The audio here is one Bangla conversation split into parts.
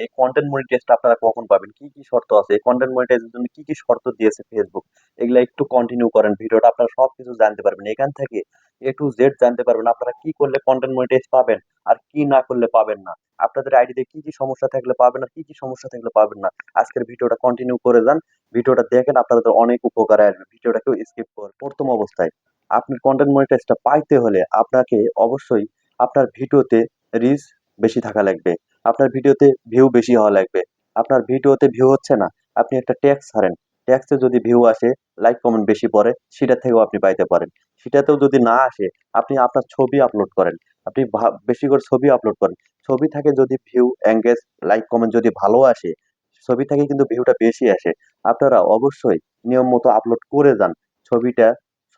এই কন্টেন্ট মনিটাইজটা আপনারা কখন পাবেন? কি কি শর্ত আছে? এই কন্টেন্ট মনিটাইজের জন্য কি কি শর্ত দিয়েছে ফেসবুক এগুলা একটু কন্টিনিউ করেন ভিডিওটা, আপনারা সবকিছু জানতে পারবেন। এখান থেকে এ টু জেড জানতে পারবেন আপনারা কি করলে কন্টেন্ট মনিটাইজ পাবেন আর কি না করলে পাবেন না। আপনাদের আইডিতে কি কি সমস্যা থাকলে পাবেন আর কি কি সমস্যা থাকলে পাবেন না। আজকের ভিডিওটা কন্টিনিউ করে যান। ভিডিওটা দেখেন, আপনাদের অনেক উপকারে আসবে। ভিডিওটা কেউ স্কিপ কর। প্রথম অবস্থায় আপনার কন্টেন্ট মনিটাইজটা পাইতে হলে আপনাকে অবশ্যই আপনার ভিডিওতে রিচ বেশি থাকা লাগবে। আপনার ভিডিওতে ভিউ বেশি হওয়া লাগবে। আপনার ভিডিওতে ভিউ হচ্ছে না। আপনি একটা ট্যাক্স ছাড়েন ট্যাক্সে যদি ভিউ আসে লাইক কমেন্ট বেশি পড়ে, সেটা থেকেও আপনি পাইতে পারেন। সেটাতেও যদি না আসে, আপনি আপনার ছবি আপলোড করেন। আপনি বেশি করে ছবি আপলোড করেন। ছবি থেকে যদি ভিউ এঙ্গেজ লাইক কমেন্ট যদি ভালো আসে, ছবি থেকে কিন্তু ভিউটা বেশি আসে। আপনারা অবশ্যই নিয়ম মতো আপলোড করে যান। ছবিটা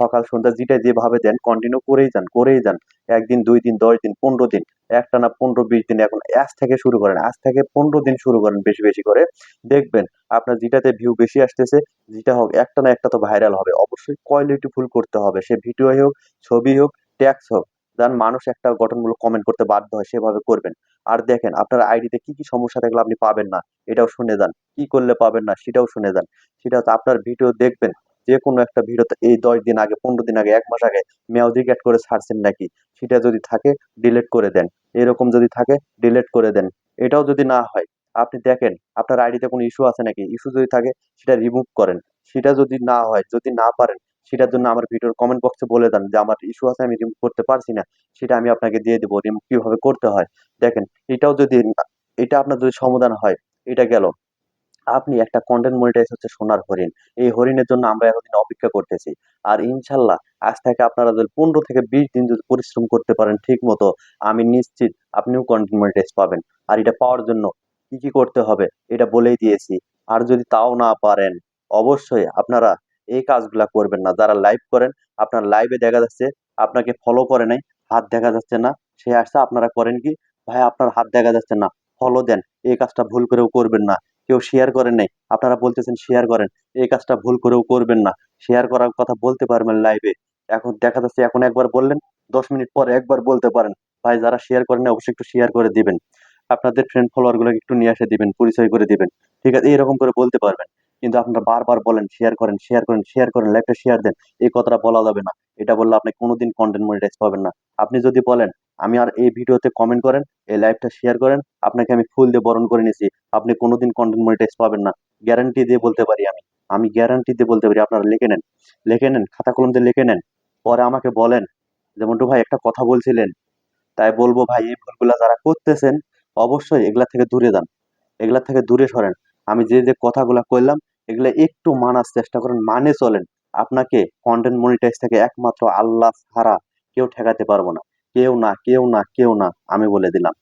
সকাল, সন্ধ্যা যেটা যেভাবে দেন কন্টিনিউ করেই যান করেই যান। একদিন, দুই দিন, দশ দিন, পনেরো দিন একটা না পনেরো, বিশ দিন এখন আজ থেকে শুরু করেন, আজ থেকে পনেরো দিন শুরু করেন বেশি বেশি করে। দেখবেন আপনার যেটাতে ভিউ বেশি আসতেছে, যেটা হোক একটা না একটা তো ভাইরাল হবে। অবশ্যই কোয়ালিটি ফুল করতে হবে, সে ভিডিও হোক, ছবি হোক ট্যাক্স হোক যান মানুষ একটা গঠনমূলক কমেন্ট করতে বাধ্য হয়, সেভাবে করবেন। আর দেখেন আপনার আইডিতে কি কি সমস্যা থাকলে আপনি পাবেন না, এটাও শুনে যান, কি করলে পাবেন না, সেটাও শুনে যান। সেটা হচ্ছে আপনার ভিডিও দেখবেন যে কোনো একটা ভিডিওতে এই দশ দিন আগে, পনেরো দিন আগে, এক মাস আগে মেয়াদি অ্যাড করে ছাড়ছেন নাকি? সেটা যদি থাকে ডিলিট করে দেন। এরকম যদি থাকে ডিলিট করে দেন। এটাও যদি না হয়, আপনি দেখেন, আপনার আইডিতে কোনো ইস্যু আছে নাকি? ইস্যু যদি থাকে, সেটা রিমুভ করেন। সেটা যদি না হয়, যদি না পারেন, সেটার জন্য আমার ভিডিওর কমেন্ট বক্সে বলে দেন যে, আমার ইস্যু আছে, আমি রিমুভ করতে পারছি না। সেটা আমি আপনাকে দিয়ে দেবো রিমুভ কীভাবে করতে হয়? দেখেন, এটাও যদি এটা আপনার যদি সমাধান হয়, এটা গেল। আপনি একটা কন্টেন্ট মনিটাইজ হচ্ছে সোনার হরিণ। এই হরিণের জন্য আমরা এতদিন অপেক্ষা করতেছি। আর ইনশাল্লাহ আজ থেকে আপনারা যদি পনেরো থেকে বিশ দিন যদি পরিশ্রম করতে পারেন ঠিক মতো আমি নিশ্চিত আপনিও কন্টেন্ট মনিটাইজ পাবেন। আর এটা পাওয়ার জন্য কি কি করতে হবে এটা বলেই দিয়েছি। আর যদি তাও না পারেন, অবশ্যই আপনারা এই কাজগুলা করবেন না। যারা লাইভ করেন, আপনার লাইভে দেখা যাচ্ছে আপনাকে ফলো করে নাই, হাত দেখা যাচ্ছে না। সে আসছে, আপনারা করেন কি? ভাই, আপনার হাত দেখা যাচ্ছে না। ফলো দেন। এই কাজটা ভুল করেও করবেন না। কেউ শেয়ার করেন নাই। আপনারা বলতেছেন শেয়ার করেন। এই কাজটা ভুল করেও করবেন না। শেয়ার করার কথা বলতে পারবেন লাইভে এখন দেখা যাচ্ছে এখন একবার বললেন, দশ মিনিট পরে একবার বলতে পারেন। ভাই, যারা শেয়ার করেন অবশ্যই একটু শেয়ার করে দিবেন। আপনাদের ফ্রেন্ড ফলোয়ার গুলোকে একটু নিয়ে এসে দিবেন, পরিচয় করে দিবেন। ঠিক আছে এরকম করে বলতে পারবেন। কিন্তু আপনারা বারবার বলেন শেয়ার করেন শেয়ার করেন শেয়ার করেন লাইভটা শেয়ার দেন। এই কথাটা বলা যাবে না। এটা বললে আপনি কোনোদিন কন্টেন্ট মনিটাইজ পাবেন না। আপনি যদি বলেন, আমি আর এই ভিডিওতে কমেন্ট করেন, এই লাইভটা শেয়ার করেন, আপনাকে আমি ফুল দিয়ে বরণ করে নিয়েছি। আপনি কোনোদিন কন্টেন্ট মনিটাইজ পাবেন না। গ্যারান্টি দিয়ে বলতে পারি আমি। আমি গ্যারান্টি দিয়ে বলতে পারি, আপনারা লিখে নেন। লিখে নেন, খাতা কলম দিয়ে লিখে নেন। পরে আমাকে বলেন, যে, মন্টু ভাই, একটা কথা বলছিলেন। তাই বলব, ভাই, এই ভুলগুলা যারা করতেছেন, অবশ্যই এগুলা থেকে দূরে যান। এগুলা থেকে দূরে সরেন। আমি যে যে কথাগুলা কইলাম, এগুলা একটু মানার চেষ্টা করেন মানে চলেন। আপনাকে কন্টেন্ট মনিটাইজ থেকে একমাত্র আল্লাহ ছাড়া কেউ ঠেকাতে পারব না। কেউ না কেউ না কেউ না, আমি বলে দিলাম।